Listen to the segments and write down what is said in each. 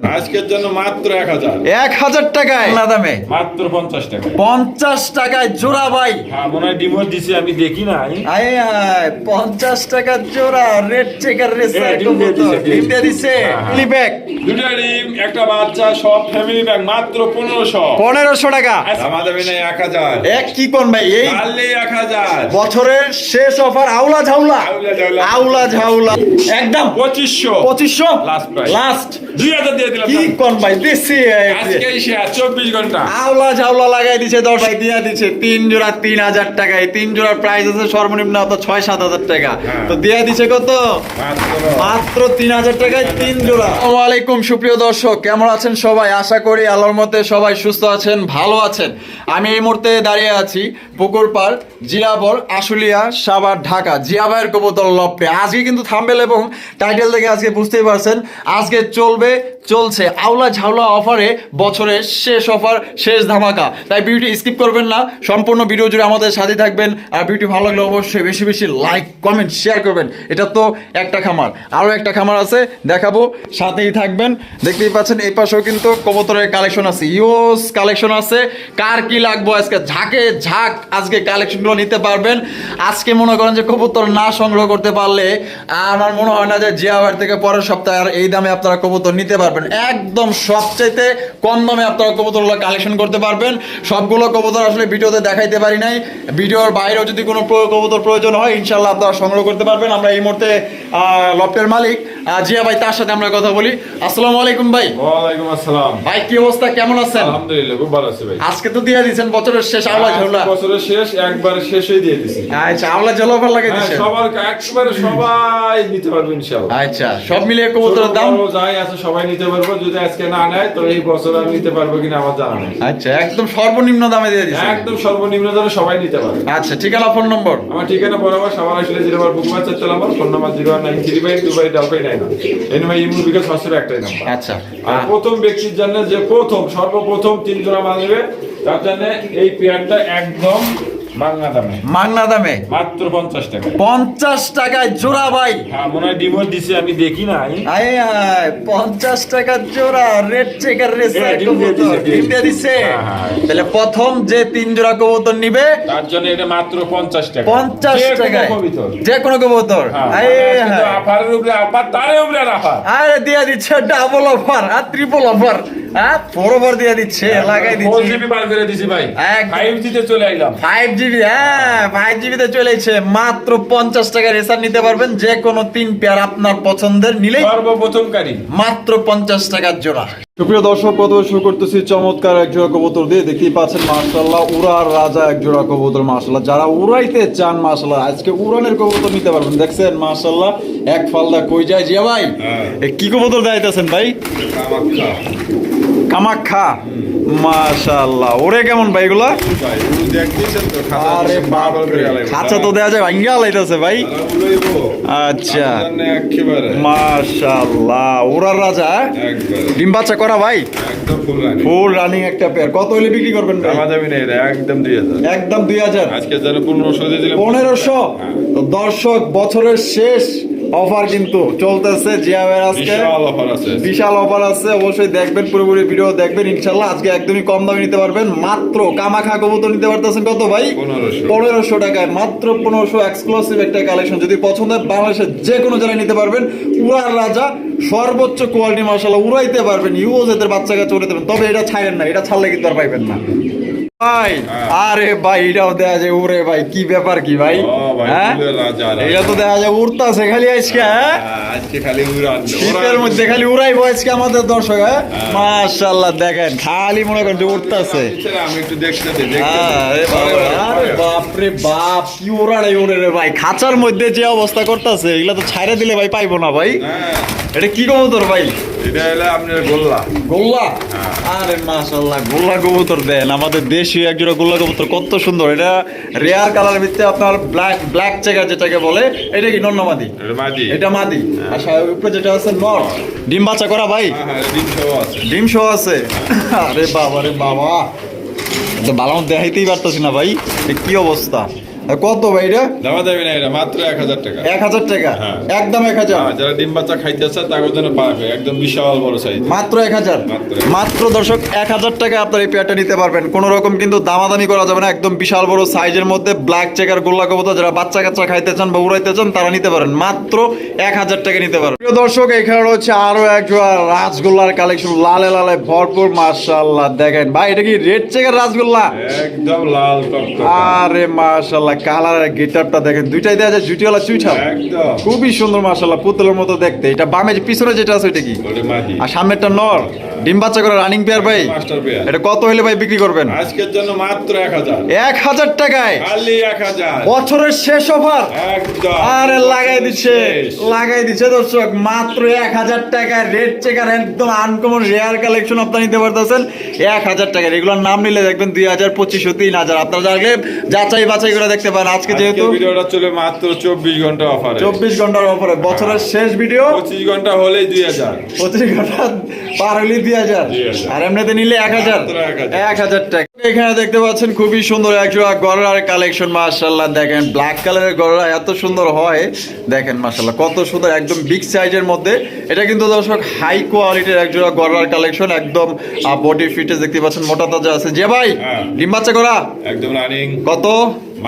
আজকের জন্য মাত্র এক হাজার। এক হাজার টাকায়। না দামে। মাত্র পঞ্চাশ টাকা পঞ্চাশ টাকায় জোড়া ভাই। হ্যাঁ মনে হয় ডিমোর দিছি আমি দেখি না আয় আয় পঞ্চাশ টাকা জোড়া রেড চেকার রেসার ডিম দিয়ে দিছে, হ্যাঁ, হ্যাঁ। লিব্যাক দুটা ডিম একটা বাচ্চা সব ফ্যামিলি ব্যাগ মাত্র পনেরোশো। পনেরোশো টাকা। দামা না এক হাজার। এক কি কোন ভাই এই? এক হাজার। বছরের শেষ অফার আউলা ঝাউলা। আউলা ঝাউলা। একদম। পঁচিশশো। পঁচিশশো? Price। লাস্ট দুই হাজার দিয়ে দিলাম কি কোন ভাই? দিছি আজকেই শেয়ার চব্বিশ ঘণ্টা। আওলা ঝাউলা লাগাই দিছে দশ ভাই দিয়া দিছে। তিন জোড়া তিন হাজার টাকায় তিন জোড়ার প্রাইস আছে সর্বনিম্ন তো ছয় সাত হাজার টাকা। হ্যাঁ। তো দিয়া দিছে কত? মাত্র। মাত্র তিন হাজার টাকায় তিন জোড়া। আসসালামাইকুম সুপ্রিয় দর্শক। কেমন আছেন সবাই? আশা করি আল্লাহর মতে সবাই সুস্থ আছেন ভালো আছেন। আমি এই মুহূর্তে দাঁড়িয়ে আছি পুকুর পাড় জিরাবর আশুলিয়া সাভার ঢাকা। জিয়া ভাইয়ের কবুতর লপটে আজকে কিন্তু থাম্বেল এবং টাইটেল দেখে আজকে বুঝতেই পারছেন আজকে চলবে চলছে। আউলা ঝাউলা অফারে বছরের শেষ অফার, শেষ ধামাকা। তাই ভিডিওটি স্কিপ করবেন না। সম্পূর্ণ ভিডিও জুড়ে আমাদের সাথে থাকবেন। আর ভিডিও ভালো লাগলে অবশ্যই বেশি বেশি লাইক কমেন্ট শেয়ার করবেন। এটা তো একটা খামার। আরও একটা খামার আছে, দেখাবো। সাথেই থাকবেন। দেখতেই পাচ্ছেন, এই পাশেও কিন্তু কবুতরের কালেকশন আছে। ইউজ কালেকশন আছে। কার কি লাগবো আজকে? ঝাঁকে ঝাঁক আজকে কালেকশনগুলো নিতে পারবেন। আজকে মনে করেন যে কবুতর না সংগ্রহ করতে পারলে, আমার মনে হয় না যে জিয়াবার থেকে পরের সপ্তাহে আর এই দামে আপনারা কবুতর নিতে পারবেন। একদম সবচাইতে কম দামে আপনারা কবুতরগুলো কালেকশন করতে পারবেন। সবগুলো কবুতর আসলে ভিডিওতে দেখাইতে পারি নাই। ভিডিওর বাইরেও যদি কোনো কবুতর প্রয়োজন হয় ইনশাল্লাহ আপনারা সংগ্রহ করতে পারবেন। আমরা এই মুহূর্তে লফ্টের মালিক। জিয়া ভাই তার সাথে আমরা কথা বলি। আসসালামু আলাইকুম ভাই। ওয়ালাইকুম আসসালাম। ভাই কি অবস্থা? কেমন আছেন? আলহামদুলিল্লাহ খুব ভালো আছে ভাই। আজকে তো দিয়ে দিয়েছেন বছরের শেষ আওলা ঝোলা। বছরের শেষ একবার শেষই দিয়ে দিছি। আচ্ছা আওলা ঝোলা হ্যাঁ, দিয়েছেন। সবার একবারে সবাই নিতে পারবে ইনশাআল্লাহ। আচ্ছা সব মিলিয়ে কবুতরের দাম? যাই আছে সবাই নিতে পারব। যদি আজকে না নেয় তো এই বছর আমি নিতে পারব কিনা আমার জানা নেই। আচ্ছা একদম সর্বনিম্ন দামে দিয়ে দিয়েছেন। একদম সর্বনিম্ন দরে সবাই নিতে পারবে। আচ্ছা ঠিকানা ফোন নম্বর? আমার ঠিকানা বরাবর সবার আসলে জিরো বার আমার phone number zero nine three five two five double এই পাঁচশো একটাই নাম্বার আচ্ছা। আর প্রথম ব্যক্তির জন্য যে প্রথম সর্বপ্রথম জোড়া তার জন্য এই পেয়ারটা একদম দামে। মাংনা দামে? মাত্র পঞ্চাশ টাকা পঞ্চাশ টাকায় জোড়া ভাই। হ্যাঁ মনে হয় দিছি আমি দেখি নাই। আয় টাকা জোড়া রেড চেকার রেসার হ্যাঁ, ডিম দিয়ে দিছে, দিছে। হ্যাঁ, হ্যাঁ। তাহলে প্রথম যে তিন জোড়া কবুতর নিবে তার জন্য এটা মাত্র পঞ্চাশ টাকা। পঞ্চাশ যে কোনো টাকায়। কবিতর। যে কোনো কবুতর। হ্যাঁ, আয় হায়। আফারের উপরে আফার তারে উপরে আর আফার আরে দিয়ে দিচ্ছে ডাবল অফার আর ট্রিপল অফার হ্যাঁ? ফোর দিয়ে দিচ্ছে লাগাই ফোর দিচ্ছে। জিবি বার করে দিছি ভাই। একদম। জিতে চলে আইলাম। ফাইভ জিবি হ্যাঁ ফাইভ জিবিতে চলেছে। মাত্র পঞ্চাশ টাকা রেসার নিতে পারবেন যে কোনো তিন পেয়ার আপনার পছন্দের নিলেই সর্বপ্রথমকারী। মাত্র পঞ্চাশ টাকার জোড়া। সুপ্রিয় দর্শক প্রথমে শুরু করতেছি চমৎকার এক জোড়া কবুতর দিয়ে। দেখতেই পাচ্ছেন মার্শাল্লাহ উড়ার রাজা এক জোড়া কবুতর মার্শাল্লাহ যারা উড়াইতে চান মার্শাল্লাহ আজকে উড়ানের কবুতর নিতে পারবেন। দেখছেন মার্শাল্লাহ এক ফালদা কই যায় জিয়া ভাই? কি কবুতর দেখাইতেছেন ভাই? কামাখ্যা। মাশাল্লাহ ওরে কেমন ভাই এগুলা? খাঁচা তো দেয়া যায় ভাঙ্গা লাইতেছে ভাই। আচ্ছা। মাশাল্লাহ ওরার রাজা হ্যাঁ? ডিম বাচ্চা করা ভাই? ফুল রানিং একটা পেয়ার কত হলে বিক্রি করবেন? একদম দুই হাজার। একদম দুই হাজার। আজকে পনেরোশো পনেরোশো? তো দর্শক বছরের শেষ। অফার কিন্তু চলতেছে জিয়াবের আজকে। বিশাল অফার আছে। অবশ্যই দেখবেন পুরোপুরি ভিডিও দেখবেন ইনশাল্লাহ। আজকে একদমই কম দামে নিতে পারবেন মাত্র কামাখা কবুতর নিতে পারতেছেন কত ভাই? পনেরোশো। টাকায় মাত্র পনেরোশো এক্সক্লুসিভ একটা কালেকশন যদি পছন্দ হয় বাংলাদেশের যে কোনো জায়গায় নিতে পারবেন। উড়ার রাজা সর্বোচ্চ কোয়ালিটি মাসাল্লাহ উড়াইতে পারবেন ইউজ এদের বাচ্চা কাছে উড়াইতে পারবেন। তবে এটা ছাড়েন না এটা ছাড়লে কিন্তু আর পাইবেন না। ভাই। আরে ভাই এটাও দেখা যায় উড়ে ভাই কি ব্যাপার কি ভাই? হ্যাঁ। এটা তো দেখা যায় উড়তাছে খালি আজকে হ্যাঁ আজকে খালি উড়ান শীতের মধ্যে খালি উড়াইবো আজকে আমাদের দর্শক হ্যাঁ? মাশাআল্লাহ দেখেন খালি মনে করেন যে উঠতাছে আমি একটু দেখতে আরে বাবা, আরে বাপরে বাপ কি রে ভাই খাঁচার মধ্যে যে অবস্থা করতেছে এগুলা তো ছাইড়া দিলে ভাই পাইবো না ভাই। এটা কি কবুতর ভাই? এটা হলো আপনার গোল্লা। গোল্লা? আরে মাশাআল্লাহ গোল্লা কবুতর দেন আমাদের দেশীয় এক জোড়া গোল্লা কবুতর কত সুন্দর। এটা রেয়ার কালার ভিতরে আপনার ব্ল্যাক ব্ল্যাক চেকার যেটাকে বলে এটা কি নন্নমাদি? এটা মাদি। এটা মাদি। আর সা- উপরে যেটা আছে নর। ডিম বাচ্চা করা ভাই? হ্যাঁ হ্যাঁ ডিম সহ আছে। ডিম শো আছে? আরে বাবা রে বাবা। তো ভালো দেখাইতেই পারতাছি না ভাই কি অবস্থা? কত ভাই এটা? দামা দেবে না এটা মাত্র এক হাজার টাকা। এক হাজার টাকা? হ্যাঁ। একদম এক হাজার? হ্যাঁ, যারা ডিম বাচ্চা খাইতে চায় তাদের জন্য একদম বিশাল বড় সাইজ মাত্র এক হাজার? মাত্র। দর্শক এক হাজার টাকা আপনার এই পেয়ারটা নিতে পারবেন। কোনো রকম কিন্তু দামাদামি করা যাবে না একদম বিশাল বড় সাইজের মধ্যে ব্ল্যাক চেকার গোল্লা কবুতর যারা বাচ্চা কাচ্চা খাইতে চান বা উড়াইতে চান তারা নিতে পারেন। মাত্র এক হাজার টাকা নিতে পারেন। প্রিয় দর্শক এখানে হচ্ছে আরও এক জোড়া রাসগোল্লার কালেকশন লালে লালে ভরপুর মাশাআল্লাহ। দেখেন ভাই এটা কি রেড চেকার রাসগোল্লা একদম লাল আরে মাশাআল্লাহ কালারের গিটারটা দেখেন দুইটাই দেওয়া যায় জুটিওয়ালা একদম। খুবই সুন্দর মার্শাল্লাহ পুতুলের মতো দেখতে। এটা বামে যে পিছনে যেটা আছে ওইটা কি? আর সামনেরটা নর। ডিম বাচ্চা করে রানিং পেয়ার ভাই। মাস্টার পেয়ার এটা কত হলে ভাই বিক্রি করবেন? আজকের জন্য মাত্র এক হাজার। এক হাজার টাকায়। খালি এক হাজার। বছরের শেষ অফার একদম। আরে লাগাই দিচ্ছে। লাগাই দিচ্ছে দর্শক। মাত্র এক হাজার টাকায় রেড চেকার একদম আনকমন রেয়ার কালেকশন আপনারা নিতে পারতেছেন। এক হাজার টাকার এগুলোর নাম নিলে দেখবেন দুই হাজার পঁচিশশো তিন হাজার। আপনারা জানলে যাচাই বাছাই করে দেখতে পারেন। আজকে যেহেতু ভিডিওটা চলে মাত্র চব্বিশ ঘণ্টা অফারে চব্বিশ ঘণ্টার অফারে বছরের শেষ ভিডিও পঁচিশ ঘণ্টা হলেই দুই হাজার। পঁচিশ ঘণ্টা পার হলে দুই হাজার। 2000 আর এমনিতে নিলে এক হাজার। এক হাজার টাকা। এখানে দেখতে পাচ্ছেন খুবই সুন্দর একজোড়া গড়ার কালেকশন মাশাল্লাহ দেখেন ব্ল্যাক কালারের গড়া এত সুন্দর হয়। দেখেন মাশাল্লাহ কত সুন্দর একদম বিগ সাইজের মধ্যে। এটা কিন্তু দর্শক হাই কোয়ালিটির একজোড়া গড়ার কালেকশন একদম বডি ফিটনেস দেখতে পাচ্ছেন মোটা তাজা আছে। যে ভাই হ্যাঁ। ডিম বাচ্চা করা? একদম রানিং কত?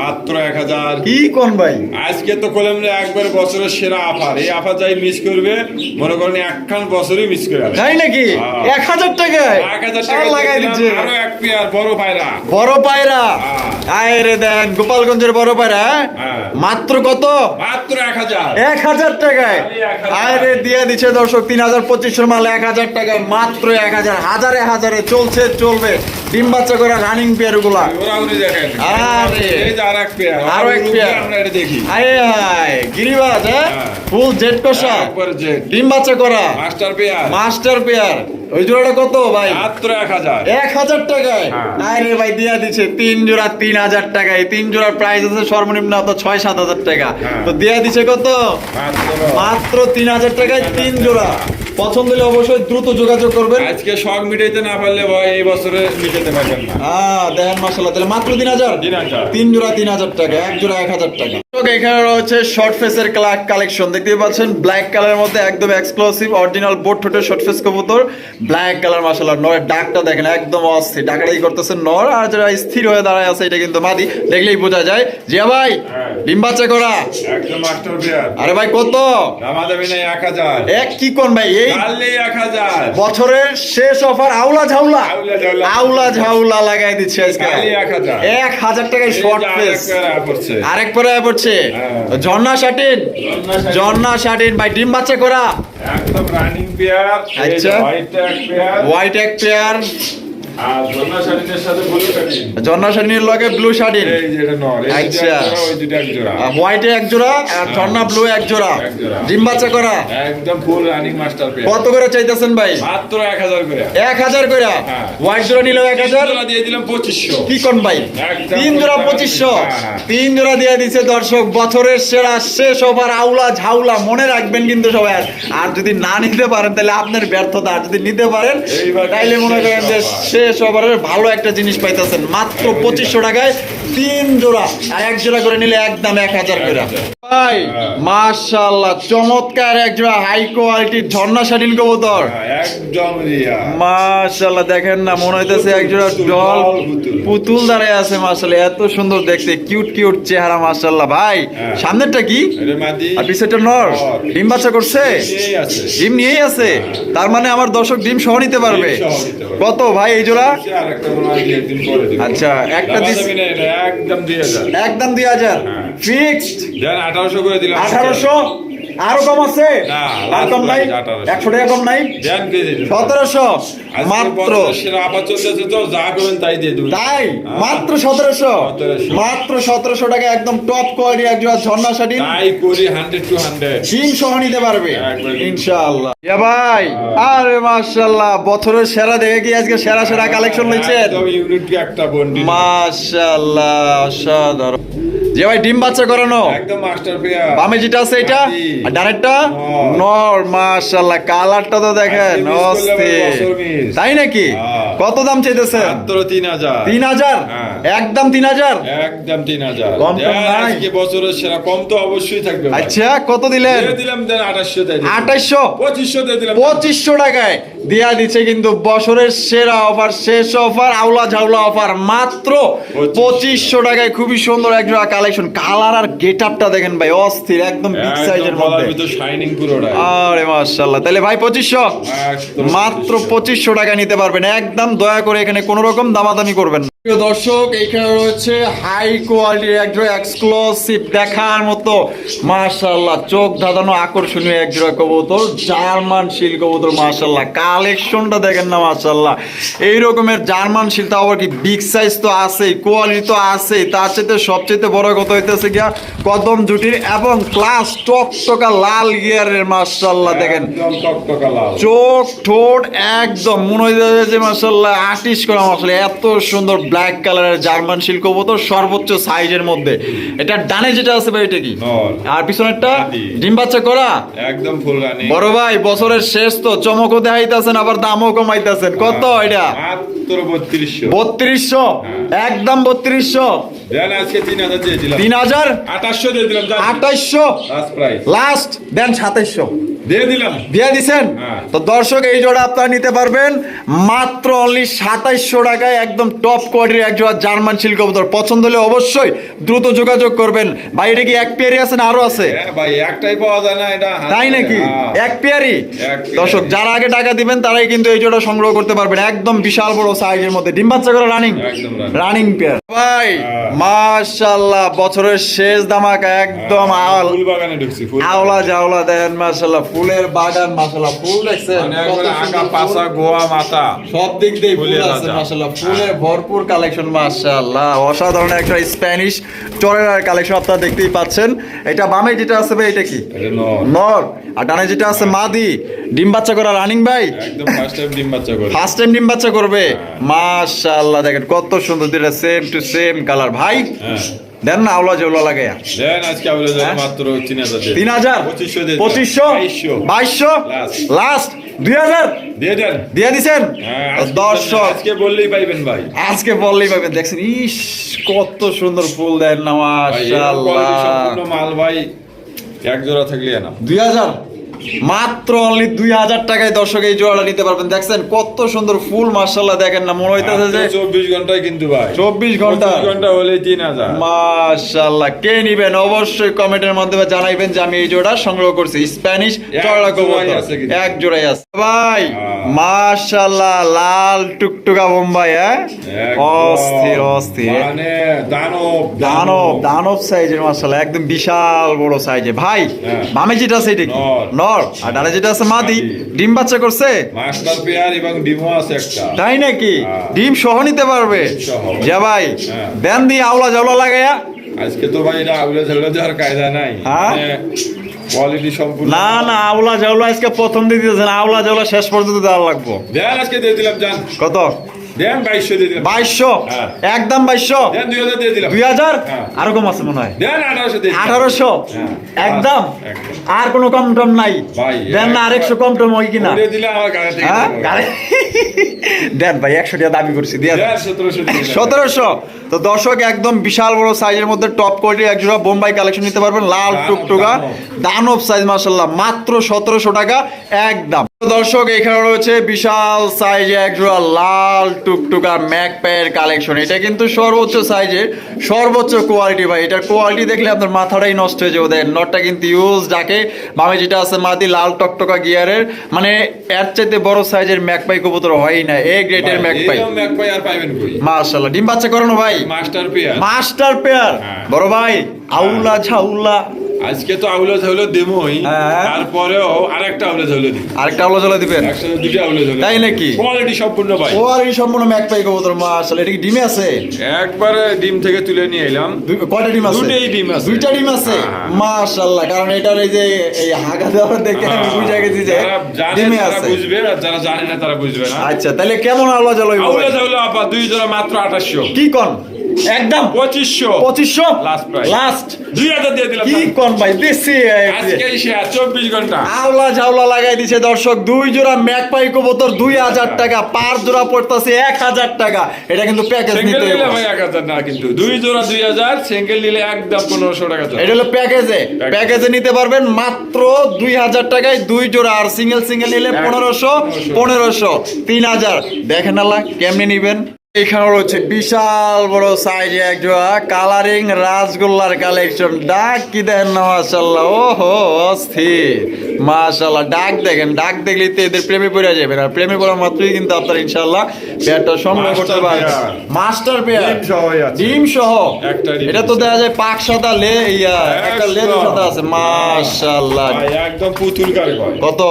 মাত্র এক হাজার। কি কোন ভাই? আজকে তো কলম রে একবার বছরের সেরা অফার এই অফার যাই মিস করবে মনে করেন একখান বছরই মিস করে তাই নাকি? হ্যাঁ। এক হাজার টাকায়? এক হাজার টাকা লাগাই দিচ্ছে। আরও এক পেয়ার বড় পায়রা। বড় পায়রা। হ্যাঁ। আয় রে দেন গোপালগঞ্জের বড় পায়রা হ্যাঁ? হ্যাঁ। মাত্র কত? মাত্র এক হাজার। এক হাজার টাকায়। আয় রে দিয়ে দিচ্ছে দর্শক তিন হাজার পঁচিশশোর মাল এক হাজার টাকায় মাত্র এক হাজার। হাজারে হাজারে চলছে চলবে। ডিম বাচ্চা করে রানিং পেয়ারগুলা। আরে। এক পেয়ার। গিরিবাজ হ্যাঁ? হ্যাঁ। ফুল জেট কষা ডিম বাচ্চা করা। মাস্টার পেয়ার মাস্টার পেয়ার ওই জোড়াটা কত ভাই? মাত্র এক হাজার। এক হাজার টাকায়? হ্যাঁ। আরে ভাই দিয়া দিচ্ছে তিন জোড়া তিন হাজার টাকায়। তিন জোড়ার প্রাইস আছে সর্বনিম্ন তো ছয় সাত হাজার টাকা। হ্যাঁ। তো দিয়া দিচ্ছে কত? মাত্র। তিন হাজার টাকায় তিন জোড়া। পছন্দ হলে অবশ্যই দ্রুত যোগাযোগ করবেন। আজকে শখ মিটাইতে না পারলে ভাই এই বছরে মিটাতে পারবেন না। হ্যাঁ দেখেন মাসাল্লাহ তাহলে মাত্র তিন হাজার? 3000 তিন জোড়া তিন হাজার টাকা এক জোড়া এক হাজার টাকা। এখানে রয়েছে শর্ট ফেসের কালেকশন দেখতে পাচ্ছেন ব্ল্যাক কালারের মধ্যে একদম এক্সক্লুসিভ অরিজিনাল বোট ঠোঁটের শর্ট ফেস কবুতর। ব্ল্যাক কালার মাসাল্লাহ নরের ডাকটা দেখেন একদম অস্থির। ডাকাটাই করতেছে নর আর যারা স্থির হয়ে দাঁড়ায় আছে এটা কিন্তু মাদি। দেখলেই বোঝা যায়। জিয়া ভাই হ্যাঁ। ডিম বাচ্চা করা। আরে ভাই কত? এক কি কোন ভাই এই? বছরের শেষ অফার আউলা ঝাউলা। আউলা ঝাউলা। লাগাই দিচ্ছে আজকে। এক হাজার। টাকায় শর্ট ফেস আরেক পরে পড়ছে হ্যাঁ। ঝর্ণা শাটিন। ঝর্ণা শাটিন। ভাই ডিম বাচ্চা করা। একদম রানিং পেয়ার আচ্ছা। হোয়াইট এক পেয়ার হোয়াইট এক পেয়ার আর জন্না শাড়িদের সাথে ব্লু কাটিং ঝর্ণা শাটিনের লগে ব্লু শাটিন এই যেটা নর আচ্ছা। দুটো এক জোড়া, ওই দুটো এক জোড়া। হোয়াইটে এক জোড়া আর ঝর্ণা ব্লু এক জোড়া। ডিম বাচ্চা করা। একদম ফুল রানিং মাস্টার পেয়ার কত করে চাইতেছেন ভাই? মাত্র এক হাজার করে। এক হাজার করে। হোয়াইট জোড়া নিলেও এক হাজার। জোড়া দিয়ে দিলাম পঁচিশশো। কি কোন ভাই? তিন জোড়া পঁচিশশো। হ্যাঁ, হ্যাঁ। তিন জোড়া দিয়ে দিচ্ছে দর্শক বছরের সেরা শেষ ওভার আউলা ঝাউলা মনে রাখবেন কিন্তু সবাই। আর- আর যদি না নিতে পারেন তাহলে আপনার ব্যর্থতা আর যদি নিতে পারেন তাইলে মনে করেন যে ভালো একটা জিনিস পাইতেছেন। মাত্র পঁচিশশো টাকায় তিন জোড়া। আর এক জোড়া করে নিলে একদম এক হাজার করে। ভাই হ্যাঁ। মাশাল্লাহ চমৎকার এক জোড়া হাই কোয়ালিটির ঝর্ণা শাটিন কবুতর। হ্যাঁ, একদম মাশাল্লাহ দেখেন না মনে হইতেছে ডল পুতুল। দাঁড়ায় আছে মাশাল্লাহ এত সুন্দর দেখতে কিউট কিউট চেহারা মাশাল্লাহ ভাই হ্যাঁ। সামনেরটা কি? আর পিছেরটা নর। ডিম বাচ্চা করছে? ডিম নিয়েই আছে। তার মানে আমার দর্শক ডিম সহ নিতে পারবে। ডিম সহ নিতে পারবে। কত ভাই এই জোড়া। আচ্ছা, একটা দাবা দিস- দেবে না, এটা একদম দুই হাজার। একদম দুই হাজার। হ্যাঁ। ফিক্সড আঠারোশো করে দিলাম। আঠারোশো? আরও কম আছে? আর কম নাই? একশো টাকা কম নাই? দেন দিয়ে দিলাম। সতেরোশো মাত্র। বছরের সেরা আবার চলতেছে তো যা করবেন তাই দিয়ে দেবেন। তাই? মাত্র সতেরোশো? মাত্র সতেরোশো টাকা একদম টপ কোয়ালিটি একজন ঝর্ণা শাড়ি। তাই করি হান্ড্রেড টু হান্ড্রেড সিম সহ নিতে পারবে। ইনশাআল্লাহ। ইয়া ভাই আরে মাশাআল্লাহ বছরের সেরা দেখে কি আজকে সেরা সেরা কালেকশন মাশাআল্লাহ অসাধারণ। যে ভাই ডিম বাচ্চা করানো। একদম মাস্টার পেয়ার বামে যেটা আছে এটা? আর ডানেরটা নর। নর মাশাআল্লাহ কালারটা তো দেখেন miss। তাই নাকি? হ্যাঁ। কত দাম মাত্র হাজার। হ্যাঁ। একদম কম নাই? আজকে বছরের সেরা কম তো অবশ্যই থাকবে আচ্ছা কত দিলেন? দিলাম দিলাম। দিয়ে দিলাম। টাকায় দিয়া দিচ্ছে কিন্তু বছরের সেরা অফার শেষ অফার আউলা ঝাউলা অফার মাত্র পঁচিশশো। টাকায়। খুবই সুন্দর একজোড়া কালেকশন কালার আর গেট আপটা দেখেন ভাই অস্থির একদম বিগ সাইজের মধ্যে। শাইনিং পুরোটা আরে মাশাআল্লাহ তাহলে ভাই পঁচিশশো? একদম মাত্র পঁচিশশো। টাকা নিতে পারবেন একদম দয়া করে এখানে কোনো রকম দামাদামি করবেন না। প্রিয় দর্শক এখানে রয়েছে হাই কোয়ালিটির একজোড়া এক্সক্লুসিভ দেখার মতো মাশাল্লাহ চোখ ধাঁধানো আকর্ষণীয় একজোড়া কবুতর জার্মান শিল কবুতর মাশাল্লাহ কালেকশনটা দেখেন না মাশাল্লাহ এই রকমের জার্মান শিল তাও আবার কি বিগ সাইজ তো আছেই কোয়ালিটি তো আছেই তার চাইতে সবচেয়ে বড় কথা হইতেছে গিয়া কদম জুটির এবং ক্লাস টকটকা লাল গিয়ারের মাশাল্লাহ দেখেন। চোখ ঠোঁট একদম মনে হইতেছে যে মাসাল্লাহ আর্টিস্ট করা মশলা এত সুন্দর ব্ল্যাক কালারের জার্মান শিল্ক কবুতর সর্বোচ্চ সাইজের মধ্যে। এটা ডানে যেটা আছে ভাই এটা কি? আর পিছনেরটা। ডিম বাচ্চা করা? একদম ফুল রানি বড় ভাই বছরের শেষ তো চমকও দেখাইতেছেন আবার দামও কমাইতেছেন। কত এটা? বত্রিশশো। বত্রিশশো? একদম বত্রিশশো? তিন হাজার আঠাশশো দিয়ে দিলাম আঠাইশশো লাস্ট লাস্ট দেন সাতাইশশো। দিয়ে দিলাম। দিয়ে দিছেন? হ্যাঁ। তো দর্শক এই জোড়া আপনারা নিতে পারবেন। মাত্র অনলি সাতাইশশো টাকায় একদম টপ কোয়ালিটির এক জোড়া জার্মান শিল্ক কবুতর। পছন্দ হলে অবশ্যই দ্রুত যোগাযোগ করবেন। ভাই এটা কি এক পেয়ারি আছে না আরও আছে? হ্যাঁ ভাই একটাই পাওয়া যায় না এটা তাই নাকি? হ্যাঁ। এক পেয়ারি দর্শক যারা আগে টাকা দিবেন তারাই কিন্তু এই জোড়া সংগ্রহ করতে পারবেন। একদম বিশাল বড় সাইজের মধ্যে। ডিম বাচ্চা করে রানিং রানিং পেয়ার ভাই। মাশাআল্লাহ বছরের শেষ ধামাকা একদম আওলা জাওলা দেন মাশাআল্লাহ। ফুলের বাগান মাশাআল্লাহ ফুল দেখছেন? মানে আগা পাশা গোয়া মাথা সব দিক দিয়ে ফুল আছে। মাশাআল্লাহ ফুলে ভরপুর কালেকশন মাশাআল্লাহ। অসাধারণ একটা স্প্যানিশ চরের কালেকশন আপনারা দেখতেই পাচ্ছেন। এটা বামে যেটা আছে ভাই এটা কি? নর। আর ডানে যেটা আছে মাদি। ডিম বাচ্চা করা রানিং ভাই? একদম ফার্স্ট টাইম ডিম বাচ্চা করে। ফার্স্ট টাইম ডিম বাচ্চা করবে। মাশাআল্লাহ দেখেন কত সুন্দর দুটা সেম টু সেম কালার ভাই হ্যাঁ। দেন না আওলা জওলা লাগে দেন আজকে আওলা হ্যাঁ? মাত্র তিন হাজার দিয়ে তিন হাজার? পঁচিশশো দিয়ে পঁচিশশো? বাইশশো। বাইশশো? Last. লাস্ট? দুই হাজার? দিয়ে দেন। দিয়ে দিছেন? হ্যাঁ আজকে- দর্শক আজকে বললেই পাইবেন ভাই। আজকে বললেই পাইবেন। দেখছেন ইস কত সুন্দর ফুল দেন না মাশাআল্লাহ। মাল ভাই এক জোড়া থাকলে না দুই হাজার? মাত্র অনলি দুই হাজার টাকায় দর্শক এই জোড়াটা নিতে পারবেন দেখছেন কত সুন্দর ফুল মাশাআল্লাহ দেখেন না মনে হইতেছে যে চব্বিশ ঘন্টায় কিন্তু ভাই 24 ঘণ্টা। ঘণ্টা হলে তিন হাজার মাশাআল্লাহ কে নিবেন অবশ্যই কমেন্টের মাধ্যমে জানাইবেন যে আমি এই জোড়া সংগ্রহ করছি স্প্যানিশ কিন্তু। এক জোড়াই আছে ভাই হ্যাঁ। মাশাআল্লাহ লাল টুকটুকা বোম্বাই হ্যাঁ। অস্থির অস্থির মানে দানব দানব দানব সাইজের মাশাআল্লাহ একদম বিশাল বড় সাইজে ভাই হ্যাঁ। বামে যেটা আছে কি নর। নর আর ডানে যেটা আছে মাদি। ডিম বাচ্চা করছে। মাস্টার পেয়ার এবং ডিমো আছে একটা। তাই নাকি? হ্যাঁ। ডিম সহ নিতে পারবে। যা ভাই হ্যাঁ। দেন দিয়ে আওলা জাওলা লাগাইয়া আজকে তো ভাই এটা আগুলে ঝাগুলে দেওয়ার কায়দা নাই। হ্যাঁ? কোয়ালিটি সম্পূর্ণ না না আওলা জাওলা আজকে প্রথম দিয়ে দিতেছেন আওলা জাওলা শেষ পর্যন্ত দেওয়া লাগবো। দেন আজকে দিয়ে দিলাম জান কত? দেন দিয়ে দিলাম। একদম বাইশশো? দেন দুই হাজার দিয়ে দিলাম। দুই হাজার? হ্যাঁ। কম আছে মনে হয়। দেন দিয়ে হ্যাঁ। একদম। আর কোনো কম টম নাই। দেন না আরেকশো কম টম হয় কিনা? ওরে দিলে আমার। গাড়ি দেন ভাই একশো টাকা দাবি করছি দিয়ে দেন। দেন সতেরোশো তো দর্শক একদম বিশাল বড় সাইজের মধ্যে টপ কোয়ালিটি এক জোড়া বোম্বাই কালেকশন নিতে পারবেন লাল টুকটুকা। দানব। সাইজ মাসাল্লাহ মাত্র সতেরোশো টাকা একদম। দর্শক এখানে রয়েছে বিশাল সাইজে এক জোড়া লাল টুকটুকা ম্যাক প্যায়ের কালেকশন এটা কিন্তু সর্বোচ্চ সাইজের সর্বোচ্চ কোয়ালিটি ভাই। এটার কোয়ালিটি দেখলে আপনার মাথাটাই নষ্ট হয়ে যাবে। দেখেন নটটা কিন্তু ইউজ ডাকে বামে যেটা আছে মাদি লাল টকটকা গিয়ারের মানে এর চাইতে বড় সাইজের ম্যাক পাই কবুতর হয়ই না এ গ্রেডের ম্যাক পাই। এরকম ম্যাক পাই আর পাইবেন কই? মাশাআল্লাহ। ডিম বাচ্চা করানো ভাই। Master pair. Master pair. বড় ভাই আউলা ঝাউলা। আজকে তো আউলে ঝাউলে দেবই হ্যাঁ। তারপরেও আরেকটা আউলে ঝাউলে দিব আরেকটা আউলা ঝাউলা দিবেন? একসাথে দুটো আউলে ঝাউলে তাই নাকি? কোয়ালিটি সম্পূর্ণ আর এই সম্পূর্ণ ম্যাক পাই কবুতর মাশাআল্লাহ। এটা কি ডিমে আছে? একবারে ডিম থেকে তুলে নিয়ে এলাম। কয়টা ডিম আছে? দুটোই ডিম আছে। দুইটা ডিম আছে? হ্যাঁ। মাশাআল্লাহ কারণ এটার এই যে এই হাগা দেওয়ার দেখে আমি বুঝে গেছি যে ডিমে আছে। বুঝবে আর যারা জানে না তারা বুঝবে না। আচ্ছা তাহলে কেমন আউলা ঝাউলা আউলে ঝাউলে আপা দুই জোড়া মাত্র আঠাশশো। কি কোন? একদম পঁচিশশো। পঁচিশশো। লাস্ট দুই হাজার দিয়ে দিলাম কি কোন ভাই? বেশি চব্বিশ ঘণ্টা। আওলা লাগাই দিছে দর্শক দুই জোড়া ম্যাক পাই কবুতর দুই হাজার টাকা পার জোড়া পড়তেছে এক হাজার টাকা। এটা কিন্তু প্যাকেজ নিতে হবে। ভাই এক হাজার না কিন্তু দুই জোড়া দুই হাজার সিঙ্গেল নিলে একদম পনেরোশো টাকা এটা হলো প্যাকেজে প্যাকেজে নিতে পারবেন মাত্র দুই হাজার টাকায় দুই জোড়া আর সিঙ্গেল সিঙ্গেল নিলে পনেরোশো। পনেরোশো তিন হাজার। দেখেন আল্লাহ কেমনি নিবেন? এখানে রয়েছে বিশাল বড় সাইজে এক জোড়া কালারিং রাসগোল্লার কালেকশন ডাক কি দেখেন না মাশাল্লাহ ও হো অস্থির। মাশাল্লাহ ডাক দেখেন ডাক দেখলে তো এদের প্রেমে পড়ে যাবেন। আর প্রেমে পড়া মাত্রই কিন্তু আপনার ইনশাল্লাহ পেয়ারটা সংগ্রহ করতে পারবেন। Master pair. ডিম সহই আছে। ডিম সহ। এটা তো দেখা যায় পাক সাদা লে ইয়া একটা লেজ সাদা আছে। মাশাআল্লাহ। ভাই একদম পুতুল কত?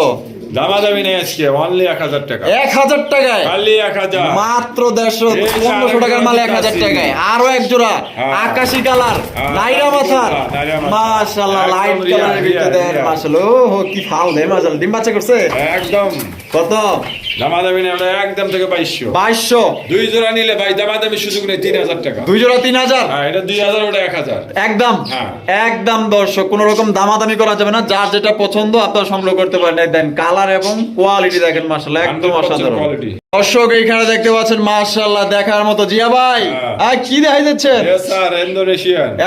দামাদামি নেই আজকে অনলি এক হাজার টাকা। এক হাজার টাকায়? খালি এক হাজার। মাত্র দেড়শো পনেরোশো টাকার মাল এক হাজার টাকায়। আরও এক জোড়া হ্যাঁ। আকাশি কালার হ্যাঁ, নাইরা মাথার। একদম লাইট কালারের ভিতরে। মাশাআল্লাহ ও হো, কি ফাল দেয় মাশাল্লাহ ডিম বাচ্চা করছে? একদম। কত? দামাদামি নেই আমরা একদম থেকে বাইশশো। বাইশশো। দুই জোড়া নিলে ভাই দামাদামি সুযোগ নেই তিন হাজার টাকা। দুই জোড়া তিন হাজার? হ্যাঁ এটা দুই হাজার ওটা এক হাজার। একদম হ্যাঁ। একদম দর্শক কোনো রকম দামাদামি করা যাবে না যার যেটা পছন্দ আপনারা সংগ্রহ করতে পারেন। দেন কালার এবং কোয়ালিটি দেখেন মাসাল্লাহ একদম 100% অসাধারণ। দর্শক এইখানে দেখতে পাচ্ছেন মার্শাল্লাহ দেখার মতো। জিয়া ভাই হ্যাঁ। আর কি দেখাই যাচ্ছে?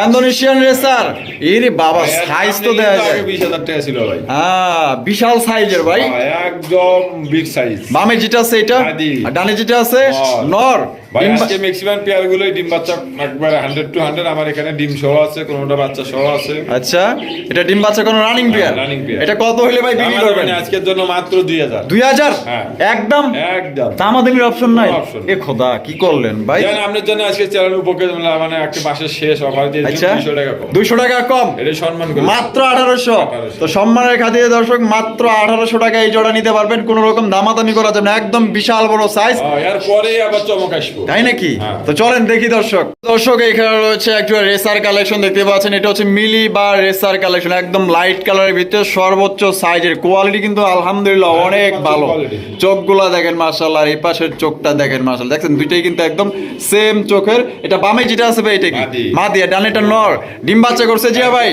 ইন্দোনেশিয়ান রেসার এর বাবা সাইজ তো যায়। বিশ হাজার টাকা ছিল ভাই। হ্যাঁ বিশাল সাইজের ভাই। ভাই, একদম বিগ সাইজ বামে যেটা আছে এটা? আর ডানে যেটা আছে নর। ভাই আজকে ম্যাক্সিমাম পেয়ার ডিম বাচ্চা একবারে হান্ড্রেড টু হান্ড্রেড আমার এখানে ডিম সহ আছে কোনোটা বাচ্চা সহ আছে। আচ্ছা এটা ডিম বাচ্চা কোনো রানিং পেয়ার running pair। এটা কত ভাই বিক্রি করবেন? মানে আজকের জন্য মাত্র দুই হাজার। দুই হাজার? হ্যাঁ। একদম? একদম। দামাদামির অপশন নাই। এ খোদা কি করলেন ভাই? জানেন আপনার জন্য আজকে চ্যানেল মানে একটা মাসের শেষ অফার দিয়ে আচ্ছা দুইশো টাকা কম। এটা সম্মান করে। মাত্র আঠারোশো। তো সম্মানের খাতিরে দর্শক মাত্র আঠারোশো টাকা এই জোড়া নিতে পারবেন। কোন রকম দামাদামি করা যাবে না। একদম বিশাল বড় সাইজ এর পরেই আবার চমক আসব। তাই নাকি? হ্যাঁ। তো চলেন দেখি দর্শক। দর্শক এখানে রয়েছে একটা রেসার কালেকশন দেখতে পাচ্ছেন। এটা হচ্ছে মিলি বা রেসার কালেকশন একদম লাইট কালারের ভিতরে সর্বোচ্চ সাইজের কোয়ালিটি কিন্তু আলহামদুলিল্লাহ হ্যাঁ, অনেক ভালো। চোখগুলা দেখেন মাশাআল্লাহ আর এই পাশের চোখটা দেখেন মাশাআল্লাহ। দেখছেন দুইটাই কিন্তু একদম সেম চোখের। এটা বামে যেটা আছে ভাই এটা কি? মাদি। মাদি আর ডানেটা নর। ডিম বাচ্চা করছে জিয়া ভাই।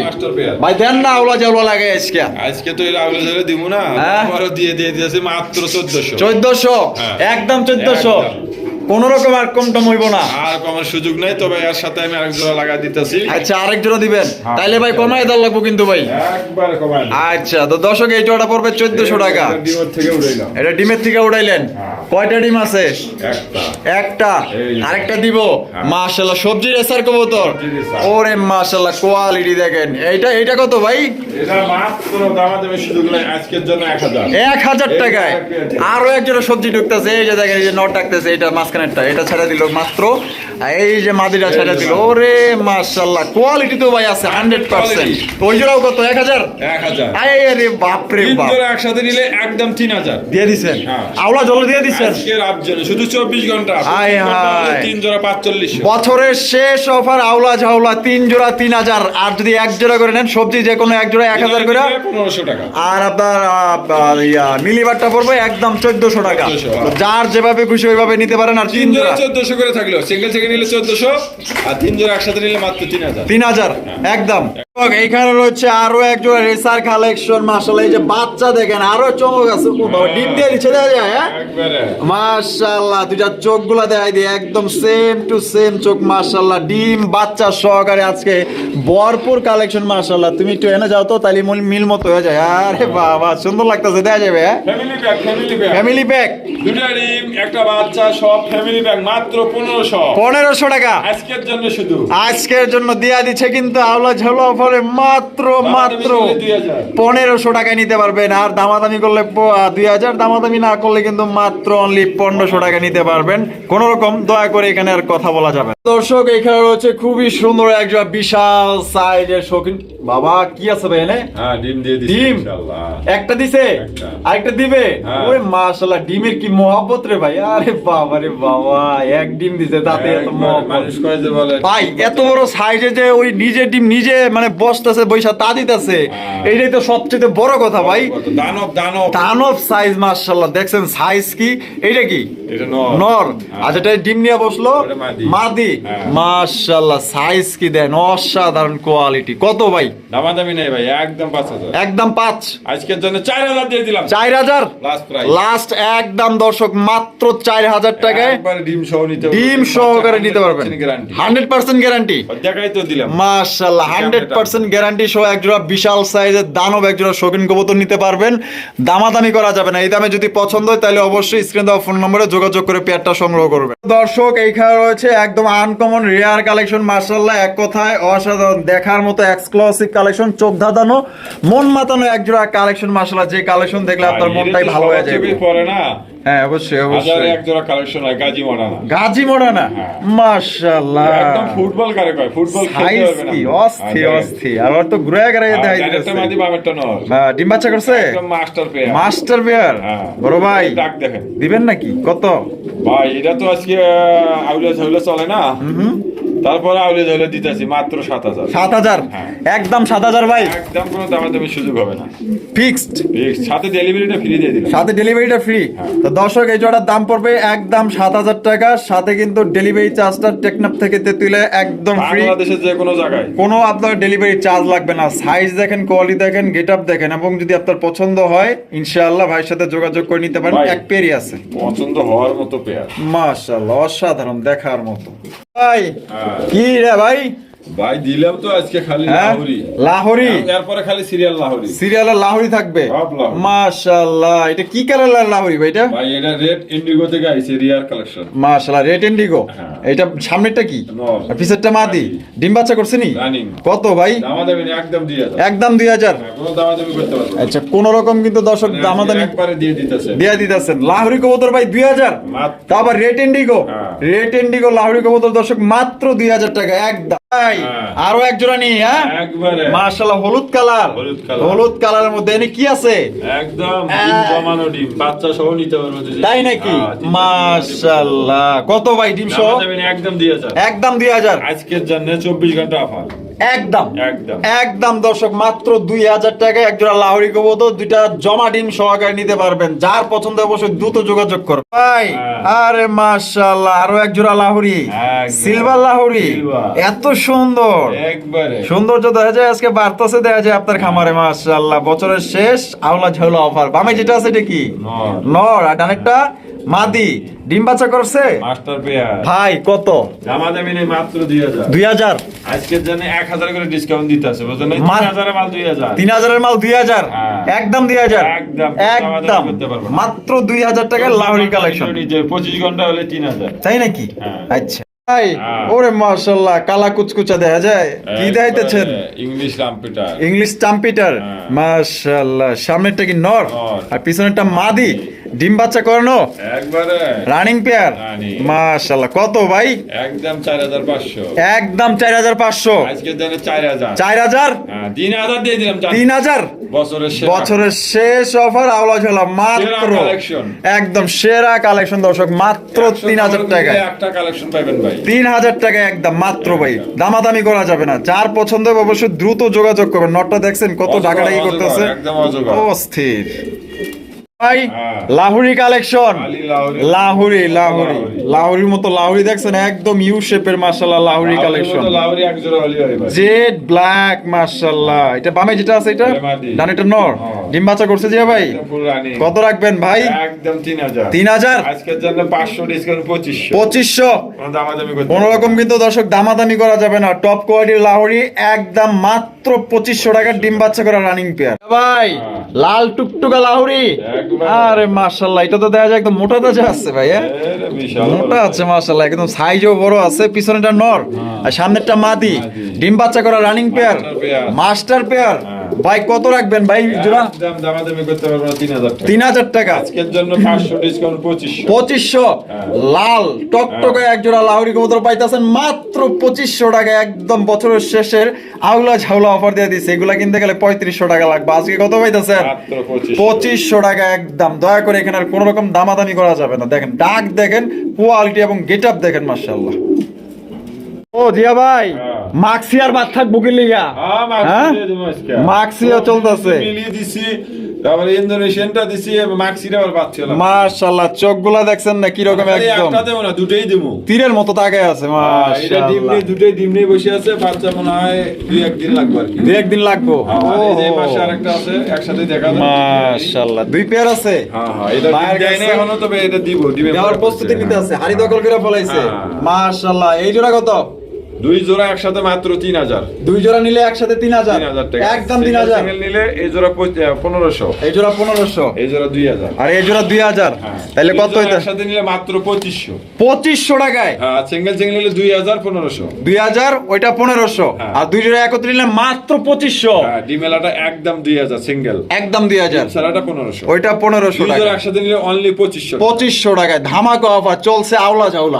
ভাই দেন না আউলা জাউলা লাগে আজকে। আজকে তো আউলে ধরে দিব না। হ্যাঁ। আবারও দিয়ে দিয়ে দিয়েছে মাত্র চোদ্দশো। চোদ্দশো? হ্যাঁ। একদম চোদ্দশো। একদম। কোন রকম আর কম টম হইব না। আর কমার সুযোগ নাই তবে এর সাথে আমি আরেক জোড়া লাগা দিতেছি। আচ্ছা আরেক জোড়া দিবেন? হ্যাঁ। তাইলে ভাই কমাই লাগবো কিন্তু ভাই। একবার কমায় দিই। আচ্ছা তো দর্শক এই জোড়াটা পড়বে চোদ্দশো টাকা। ডিমের থেকে উড়াইলাম এটা ডিমের থেকে উঠাইলেন হ্যাঁ। কয়টা ডিম আছে? একটা। একটা। আরেকটা দিব? হ্যাঁ। মাশাল্লাহ সবজি রেসার কবুতর। ওরে মাশাল্লাহ কোয়ালিটি দেখেন। এইটা এইটা কত ভাই? এটা মাত্র দামাদামি সুযোগ নাই আজকের জন্য এক হাজার। এক হাজার এই টাকায়। যে। আরও একজোড়া সবজি ঢুকতেছে এই যে দেখেন এই যে নট ডাকতেছে এটা মাঝখানেরটা এটা ছেড়ে দিল মাত্র। এই যে মাদিটা ছেড়ে দিল ওরে মাশাল্লাহ কোয়ালিটি তো ভাই আছে হান্ড্রেড পার্সেন্ট ওই জোড়াও কত এক হাজার? এক হাজার। আরে বাপরে বাপ। একসাথে নিলে একদম তিন হাজার। দিয়ে দিছেন? হ্যাঁ। আওলা জল দিয়ে দিছেন? শুধু চব্বিশ ঘণ্টা। হায় 25 ঘণ্টা হায়। তিন জোড়া পাঁচচল্লিশ। বছরের শেষ অফার আওলা ঝাওলা তিন জোড়া তিন হাজার। আর যদি এক জোড়া করে নেন সবজি যে কোনো এক জোড়া এক হাজার করে। পনেরোশো টাকা আর আপনার ইয়া মিলিবারটা পড়বে একদম চোদ্দশো টাকা। যার যেভাবে খুশি ওইভাবে নিতে পারেন। আর তিন জোড়া জোড়া। চোদ্দশো করে থাকল। সিঙ্গেল সেকেন্ড নিলে চোদ্দশো আর তিন জোড়া একসাথে নিলে মাত্র তিন হাজার। তিন হাজার একদম। এইখানে রয়েছে আরও এক জোড়া রেসার কালেকশন মাসাল্লাহ এই যে বাচ্চা দেখেন আরও চমক আছে ডিম দিয়ে দিচ্ছে দেখা যায় হ্যাঁ? একবারে। মাশাল্লাহ দুইটা চোখগুলা দেখাই দিয়ে একদম সেম টু সেম চোখ মাশাল্লাহ ডিম বাচ্চা সহকারে আজকে ভরপুর কালেকশন মাশাল্লাহ তুমি একটু এনে যাও তো তাহলে মূল- মিল মতো হয়ে যায় আরে বাবা সুন্দর লাগতেছে দেখা যাবে হ্যাঁ? Family pack family pack family pack দুটা ডিম একটা বাচ্চা সব ফ্যামিলি প্যাক মাত্র পনেরোশো। পনেরোশো টাকা। আজকের জন্য শুধু। আজকের জন্য দিয়া দিচ্ছে কিন্তু আওলা ঝালো অফারে মাত্র মাত্র পনেরোশো টাকায় নিতে পারবেন। আর দামাদামি করলে দুই হাজার। দামাদামি না করলে কিন্তু মাত্র অনলি পনেরোশো টাকা নিতে পারবেন। কোনোরকম দয়া করে এখানে আর কথা বলা যাবে। দর্শক এখানে রয়েছে খুবই সুন্দর একজন বিশাল সাইজের শৌখিন বাবা কি আছে ভাই এনে হ্যাঁ ডিম দিয়ে দিচ্ছি ডিম? ইনশাআল্লাহ। একটা দিছে? আরেকটা দিবে? হ্যাঁ। ওরে মাশাআল্লাহ ডিমের কি মহব্বত রে ভাই? আরে বাবা রে বাবা এক ডিম দিছে তাতে এত মানুষ করে যে বলে ভাই এত বড় সাইজে যে ওই নিজে ডিম নিজে মানে বসতেছে বৈশা তা দিতেছে হ্যাঁ। এইটাই তো সবচেয়ে বড় কথা ভাই। দানব দানব। দানব সাইজ মাশাআল্লাহ দেখছেন সাইজ কি? এইটা কি? এটা নর। নর। আচ্ছা এটা ডিম নিয়ে বসল। মাদি। হ্যাঁ। মাশাআল্লাহ সাইজ কি দেন? অসাধারণ কোয়ালিটি কত ভাই? দামাদামি নেই ভাই একদম পাঁচ হাজার। একদম পাঁচ। আজকের জন্য চার হাজার দিয়ে দিলাম। চার হাজার? লাস্ট প্রাইস লাস্ট একদম দর্শক মাত্র চার হাজার টাকায় একবারে ডিম সহ নিতে পারবেন। ডিম সহকারে নিতে পারবেন। গ্যারান্টি হান্ড্রেড পার্সেন্ট গ্যারান্টি দেখাই তো দিলাম। হান্ড্রেড পার্সেন্ট গ্যারান্টি সহ একজোড়া বিশাল সাইজের দানব একজোড়া শৌখিন কবুতর নিতে পারবেন। দামাদামি করা যাবে না। এই দামে যদি পছন্দ হয় তাহলে অবশ্যই স্ক্রিন দেওয়া ফোন নম্বরে যোগাযোগ করে পেয়ারটা সংগ্রহ করবেন। দর্শক এইখানে রয়েছে একদম আনকমন রেয়ার কালেকশন মার্শাল্লাহ এক কথায় অসাধারণ দেখার মতো এক্সক্লুসিভ কালেকশন চোখ ধাঁধানো মন মাতানো একজোড়া কালেকশন মার্শাল্লাহ যে কালেকশন দেখলে আপনার মনটাই ভালো হয়ে যাবে। পরে না। হ্যাঁ অবশ্যই অবশ্যই। এক জোড়া কালেকশন হয় গাজী মডানা গাজী মোড়ানা মাশাআল্লাহ। একদম ফুটবল কারে কয় ফুটবল খেলতে পারবে না। কি? অস্থির অস্থির আর তো ঘুরে ঘুরে আর দেখাই ডাইরেক্টর মাদি বামেরটা নর। হ্যাঁ, ডিম বাচ্চা করছে? একদম মাস্টার প্লেয়ার মাস্টার হ্যাঁ। বড় ভাই ডাক দেখেন। দিবেন নাকি? কত? ভাই এটা তো আজকে আউলা আউলিয়া চলে না? তারপরে আউলিয়া ঝাউলিয়া দিতেছি মাত্র সাত হাজার। সাত হাজার? হ্যাঁ। একদম সাত হাজার ভাই। একদম কোনো দামাদামি সুযোগ হবে না। ফিক্সড ঠিক, সাথে ডেলিভারিটা ফ্রি দিয়ে দিলাম। সাথে ডেলিভারিটা ফ্রি তো দর্শক এই জোড়ার দাম পড়বে একদম সাত হাজার টাকা। সাথে কিন্তু ডেলিভারি চার্জটা টেকনাফ থেকে তেতুলে একদম ফ্রি বাংলাদেশের যে কোনো জায়গায়। কোনো আপনার ডেলিভারি চার্জ লাগবে না। সাইজ দেখেন কোয়ালিটি দেখেন গেট আপ দেখেন এবং যদি আপনার পছন্দ হয় ইনশাআল্লাহ ভাইয়ের সাথে যোগাযোগ করে নিতে পারেন। এক পেয়ারই আছে। পছন্দ হওয়ার মতো পেয়ার মাশাআল্লাহ অসাধারণ দেখার মতো। ভাই হ্যাঁ। কি রে ভাই ভাই দিলাম তো আজকে খালি হ্যাঁ? লাহোরি। লাহোরি? এরপরে খালি সিরিয়াল লাহোরি। সিরিয়ালের লাহোরি থাকবে? মাশাআল্লাহ এটা কি লাহোরি ভাই এটা? ভাই এটা রেড ইন্ডিগো থেকে আইছে রিয়ার কালেকশন মাশাআল্লাহ রেড ইন্ডিগো হ্যাঁ। এটা সামনেরটা কি? আর পিছেরটা মাদি? ডিম বাচ্চা করছে নি? কত ভাই? নেই, একদম দিয়ে দাও একদম দুই হাজার? হ্যাঁ, কোনো করতে আচ্ছা কোন রকম কিন্তু দর্শক দামাদামি একবারে দিয়ে দিতেছে। দিয়া দিতেছেন। লাহোরি কবুতর ভাই দুই হাজার? মাত্র। তারপর red indigo. Red indigo Lahori কবুতর দর্শক মাত্র দুই হাজার টাকা একদম। ভাই, হ্যাঁ। আরও এক জোড়া নি হ্যাঁ? একবারে। হলুদ কালার। হলুদ কালার। কালারের মধ্যে এনে কি আছে? একদম ডিম জমানো ডিম। বাচ্চা সহ নিতে পারবে তাই নাকি? হ্যাঁ, কত ভাই ডিম সহ? একদম দুই হাজার একদম দুই হাজার আজকের জন্য চব্বিশ ঘণ্টা অফার। একদম। একদম। দর্শক মাত্র দুই হাজার একজোড়া লাহোরি কবুতর দুইটা জমা ডিম সহকারে নিতে পারবেন। যার পছন্দ অবশ্যই দ্রুত যোগাযোগ ভাই হ্যাঁ। আরে মাশাআল্লাহ আরও এক জোড়া লাহোরি। সিলভার লাহোরি। এত সুন্দর। একবারে। সৌন্দর্য দেখা যায় আজকে বার্তাসে দেখা যায় আপনার খামারে মাশাআল্লাহ। বছরের শেষ আওলা ঝাউলা অফার বামে যেটা আছে এটা কি? নর। আর ডানেরটা মাদি ডিম বাচ্চা করছে? Master pair. ভাই কত? দামাদামি নেই মাত্র দুই হাজার। দুই হাজার? আজকের জন্য এক হাজার করে ডিসকাউন্ট দিতে আছে বুঝলেন? মাল দুই হাজার। তিন হাজারের মাল দুই হাজার? হ্যাঁ। একদম দুই হাজার? একদম। মাত্র দুই হাজার টাকার লাহোরি কালেকশন নিতে পঁচিশ ঘণ্টা হলে তিন হাজার। তাই নাকি? হ্যাঁ। আচ্ছা। ভাই হ্যাঁ। ওরে মাশাআল্লাহ কালা কুচকুচা দেখা যায়? কি দেখাইতেছেন? English English trumpeter. মাশাআল্লাহ সামনেরটা কি নর। আর পিছনেরটা মাদি। ডিম বাচ্চা করানো? একবারে। Running pair. মাশাআল্লাহ কত ভাই? একদম চার হাজার পাঁচশো। একদম চার হাজার পাঁচশো। আজকের জন্য চার হাজার। হ্যাঁ, তিন হাজার দিয়ে দিলাম চার- তিন হাজার? বছরের সেরা। বছরের শেষ অফার আওলা ঝোলা মাত্র। একদম সেরা কালেকশন দর্শক মাত্র একশো তিন হাজার টাকা। টাকা একটা কালেকশন পাবেন ভাই। তিন হাজার টাকা একদম মাত্র ভাই। দামাদামি করা যাবে না। যার পছন্দ হবে অবশ্যই দ্রুত যোগাযোগ করবেন। নটটা দেখছেন কত ডাকাডাকি করতেছে। একদম অস্থির। ভাই। লাহুরি কালেকশন লাহোরি। লাহুরি লাহুরি লাহুরির মতো লাহুরি দেখছেন একদম ইউ শেপের মাশাআল্লাহ লাহুরি কালেকশন এক জোড়া হলেই ভাই। জেড ব্ল্যাক মাশাআল্লাহ এটা বামে যেটা আছে এটা। ডানেটা নর হ্যাঁ। ডিম বাচ্চা করছে যে ভাই। কত রাখবেন ভাই? একদম তিন হাজার। তিন হাজার? আজকের জন্য পাঁচশো ডিসকাউন্ট পঁচিশশো। পঁচিশশো? কোনো রকম কিন্তু দর্শক দামাদামি করা যাবে না। টপ কোয়ালিটির লাহোরি একদম মাত্র পঁচিশশো টাকার ডিম বাচ্চা করা রানিং পেয়ার ভাই হ্যাঁ। লাল টুকটুকা লাহোরি। আরে মাশাল্লাহ এটা তো দেখা যায় একদম মোটা তাজা আছে ভাই হ্যাঁ? মোটা আছে মাশাল্লাহ একদম সাইজও বড় আছে পিছনেটা নর। আর সামনেরটা মাদি। ডিম বাচ্চা করা রানিং পেয়ার মাস্টার পেয়ার হ্যাঁ। ভাই কত রাখবেন ভাই জোড়া? একদম দামাদামি করতে পারব না তিন হাজার টাকা। তিন হাজার টাকা? আজকের জন্য পাঁচশো ডিসকাউন্ট পঁচিশশো। পঁচিশশো? হ্যাঁ। লাল টকটকে এক জোড়া লাহোরি কবুতর পাইতেছেন মাত্র পঁচিশশো টাকা একদম বছরের শেষের আউলা ঝাউলা অফার দিয়ে দিচ্ছে এগুলা কিনতে গেলে পঁয়ত্রিশশো টাকা লাগবে। আজকে কত পাইতেছেন? মাত্র পঁচিশশো। পঁচিশশো টাকা একদম। দয়া করে এখানে আর কোনো রকম দামাদামি করা যাবে না। দেখেন ডাক দেখেন কোয়ালিটি এবং গেট আপ দেখেন মার্শাল্লাহ ও জিয়া ভাই হ্যাঁ। মাক্সি আর বাদ থাক বুকির লিগা। হ্যাঁ, হ্যাঁ? মাক্সিও চলতেছে। তারপরে ইন্দোনেশিয়ানটা দিছি মাক্সিটা আবার পাচ্ছিল মাশাআল্লাহ চোখগুলা দেখছেন না কি রকম একদম। একটা দেবো না দুটোই দেবো। তীরের মতো তাকায় আছে এটা ডিম মাশাআল্লাহ। নিয়ে ডিম নিয়ে বসে আছে বাচ্চা মনে হয় দুই একদিন লাগবে আর কি। দুই একদিন লাগবো। এই যে এই ওহো। পাশে আরেকটা আছে একসাথে দেখা যায় মাশাআল্লাহ দুই পেয়ার আছে। হ্যাঁ হ্যাঁ এটা মায়ের ডিম দেয় না কাছে- এখনও তবে এটা দিব ডিমে দেওয়ার প্রস্তুতি নিতে আছে হাড়ি দখল করে ফলাইছে। মাশাআল্লাহ এই জোড়া কত? দুই জোড়া একসাথে মাত্র তিন হাজার। দুই জোড়া নিলে একসাথে তিন হাজার। টাকা। একদম তিন হাজার। নিলে এই জোড়া পনেরোশো। এই জোড়া পনেরোশো। এই জোড়া দুই হাজার। আর এই জোড়া দুই হাজার। হ্যাঁ। তাহলে কত একসাথে নিলে মাত্র পঁচিশশো। পঁচিশশো টাকায়? হ্যাঁ সিঙ্গেল সিঙ্গেল নিলে দুই হাজার পনেরোশো। দুই হাজার ওইটা পনেরোশো। হ্যাঁ। আর দুই জোড়া একত্রে নিলে মাত্র পঁচিশশো। হ্যাঁ ডিমেলাটা একদম দুই হাজার সিঙ্গেল একদম দুই হাজার। সারাটা পনেরোশো। ওইটা পনেরোশো দুই টাকা জোড়া একসাথে নিলে অনলি পঁচিশশো পঁচিশশো টাকায়। ধামাকা অফার চলছে আওলা জাওলা